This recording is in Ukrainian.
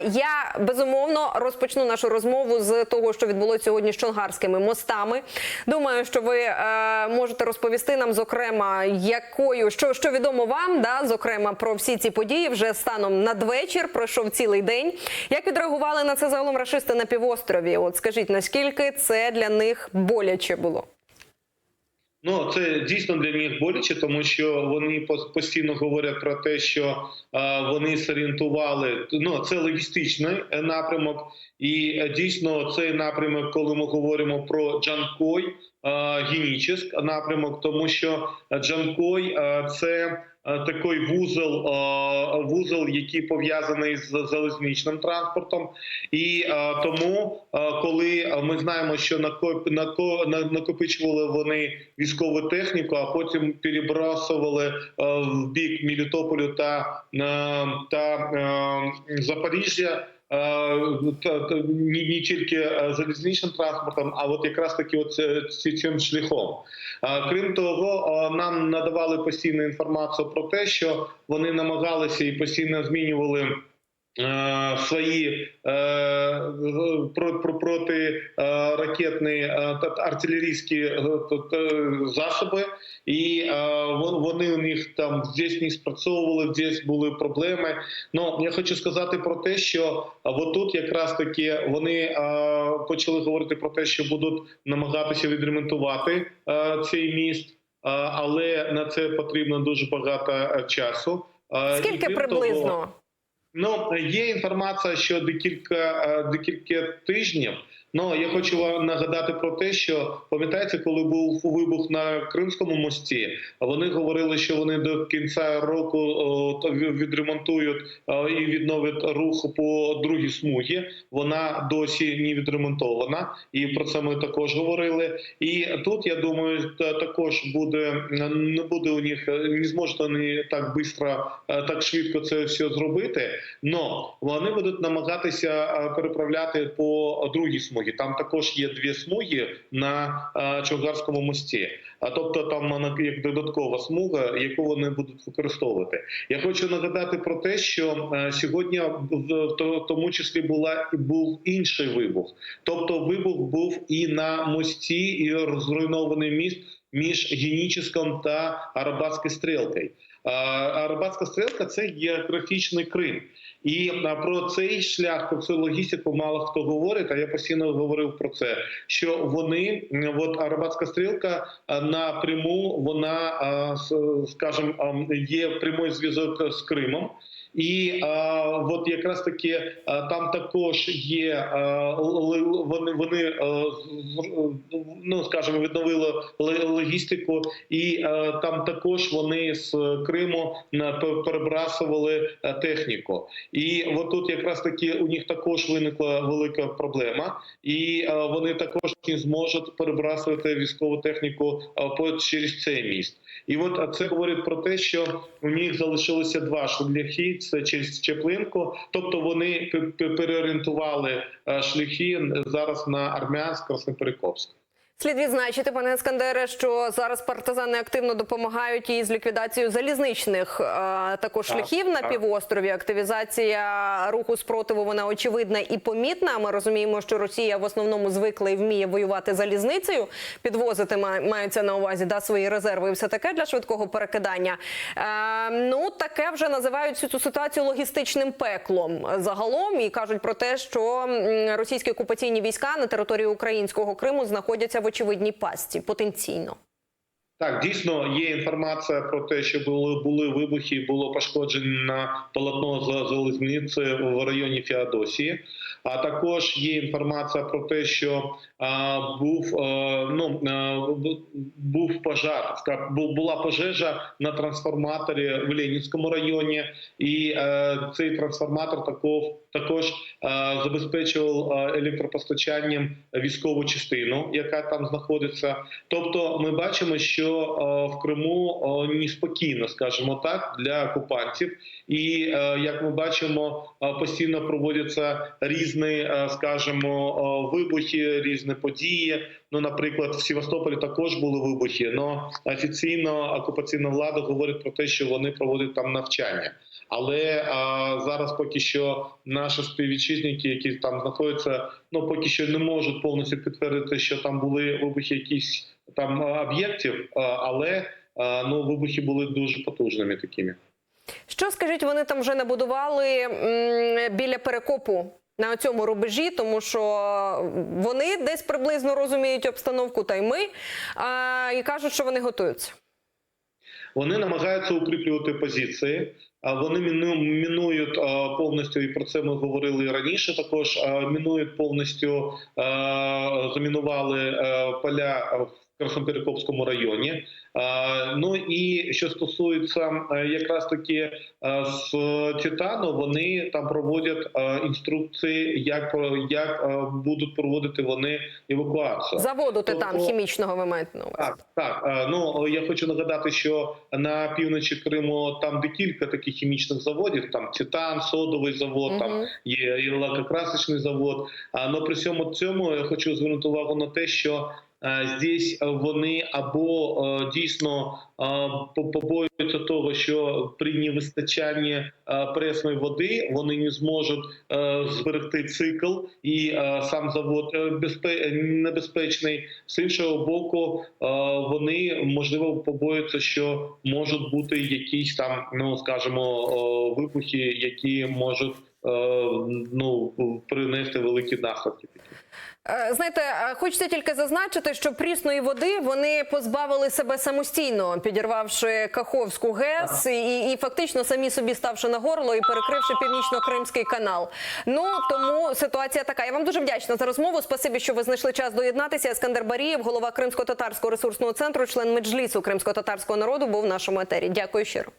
Я безумовно розпочну нашу розмову з того, що відбулося сьогодні з чонгарськими мостами. Думаю, що ви е, можете розповісти нам, зокрема, якою що, що відомо вам, да, зокрема про всі ці події вже станом надвечір. Пройшов цілий день. Як відреагували на це загалом рашисти на півострові? От скажіть, наскільки це для них боляче було? Ну це дійсно для них боляче, тому що вони постійно говорять про те, що вони зорієнтували. Ну це логістичний е, напрямок, і е, дійсно цей напрямок, коли ми говоримо про Джанкой, Геніческ напрямок, тому що Джанкой це. Е, Такий вузол, е, вузол, який пов'язаний з залізничним транспортом, і е, тому, коли ми знаємо, що нако- нако- накопичували вони військову техніку, а потім перебрасували в бік Мілітополю та, та Запоріжжя. Е, Не, не тільки е, залізничним транспортом, а от якраз таки от ці- цим шляхом. Е, Крім того, е, нам надавали постійну інформацію про те, що вони намагалися і постійно змінювали. Е, Свої е, про, про проти е, та артилерійські засоби, і вони у них там здесь не спрацьовували, здесь були проблеми. Ну я хочу сказати про те, що от тут якраз таки вони почали говорити про те, що будуть намагатися відремонтувати цей міст, але на це потрібно дуже багато часу. Скільки приблизно? Ну є інформація, що декілька е, декілька тижнів. Ну я хочу вам нагадати про те, що пам'ятаєте, коли був вибух на Кримському мості, вони говорили, що вони до кінця року о, відремонтують о, і відновлять рух по другій смугі. Вона досі не відремонтована, і про це ми також говорили. І тут я думаю, та- також буде не буде у них не зможуть вони так швидко, так швидко це все зробити. Но вони будуть намагатися е, переправляти по другій смугі. Там також є дві смуги на е, Чонгарському мості. А тобто там як додаткова смуга, яку вони будуть використовувати. Я хочу нагадати про те, що е, сьогодні в то- тому числі була був інший вибух. Тобто вибух був і на мості, і зруйнований міст між Геніческом та Арабатською стрілкою. А, Арабатська стрілка це географічний Крим. І про цей шлях, про цю логістику мало хто говорить. А я постійно говорив про це. Що вони, от Арабатська стрілка напряму, вона а, с- скажем, а, є прямий зв'язок з Кримом. І а, от якраз таки а, там також є л- вони, вони з- ну скажімо, відновили логістику, і а, там також вони з Криму перебрасували техніку. І от тут якраз таки у них також виникла велика проблема, і а, вони також не зможуть перебрасувати військову техніку а, по через цей міст. І от це говорить про те, що у них залишилося два шляхи: це через Чеплинку, тобто вони пе- пе- переорієнтували е, шляхи зараз на Армянськ, Красноперекопськ. Слід відзначити, пане Ескандере, що зараз партизани активно допомагають і з ліквідацією залізничних е, також Так, шляхів на так. півострові. Активізація руху спротиву вона очевидна і помітна. Ми розуміємо, що Росія в основному звикла і вміє воювати залізницею, підвозити ма- маються на увазі да, свої резерви і все таке для швидкого перекидання. Е, ну таке вже називають цю цю ситуацію логістичним пеклом загалом і кажуть про те, що російські окупаційні війська на території українського Криму знаходяться в очевидній пастці потенційно. Так, дійсно є інформація про те, що були були вибухи, було пошкоджено полотно за залізниці в районі Феодосії. А також є інформація про те, що а, був а, ну а, був пожар. була пожежа на трансформаторі в Ленінському районі, і е, цей трансформатор також також е, забезпечував електропостачанням військову частину, яка там знаходиться. Тобто, ми бачимо, що е, в Криму е, неспокійно, скажімо так, для окупантів, і е, як ми бачимо, постійно проводяться різні, скажімо, вибухи, різні події. Ну, наприклад, в Севастополі також були вибухи, але офіційно окупаційна влада говорить про те, що вони проводять там навчання. Але а, зараз поки що наші співвітчизники, які там знаходяться, ну поки що не можуть повністю підтвердити, що там були вибухи якісь там об'єктів, але а, ну вибухи були дуже потужними такими. Що скажіть, вони там вже набудували м, біля перекопу на цьому рубежі, тому що вони десь приблизно розуміють обстановку, та й ми а, і кажуть, що вони готуються. Вони намагаються укріплювати позиції. Вони міну- мінують повністю, і про це ми говорили раніше. Також мінують повністю, замінували поля Красноперекопському районі. Ну і що стосується якраз таки з Титану, вони там проводять інструкції, як як будуть проводити вони евакуацію. Заводу титан Тобто- хімічного ви маєте на увазі. Так, так. Е, Ну я хочу нагадати, що на півночі Криму там декілька таких хімічних заводів. Там Титан, содовий завод, там є і лакокрасочний завод. А но при всьому цьому я хочу звернути увагу на те, що е, здесь е, вони або е, дійсно е, побоюються того, що при невистачанні пресної води вони не зможуть зберегти цикл, і сам завод небезпечний. З іншого боку, вони можливо побоюються, що можуть бути якісь там, ну скажімо, вибухи, які можуть ну принести великі наслідки. Е, Знаєте, е, хочеться тільки зазначити, що прісної води вони позбавили себе самостійно, підірвавши Каховську ГЕС і, і фактично самі собі ставши на горло і перекривши північно-кримський канал. Ну тому ситуація така. Я вам дуже вдячна за розмову. Спасибі, що ви знайшли час доєднатися. Ескандер Барієв, голова Кримсько-татарського ресурсного центру, член меджлісу кримсько-татарського народу, був в нашому етері. Дякую щиро.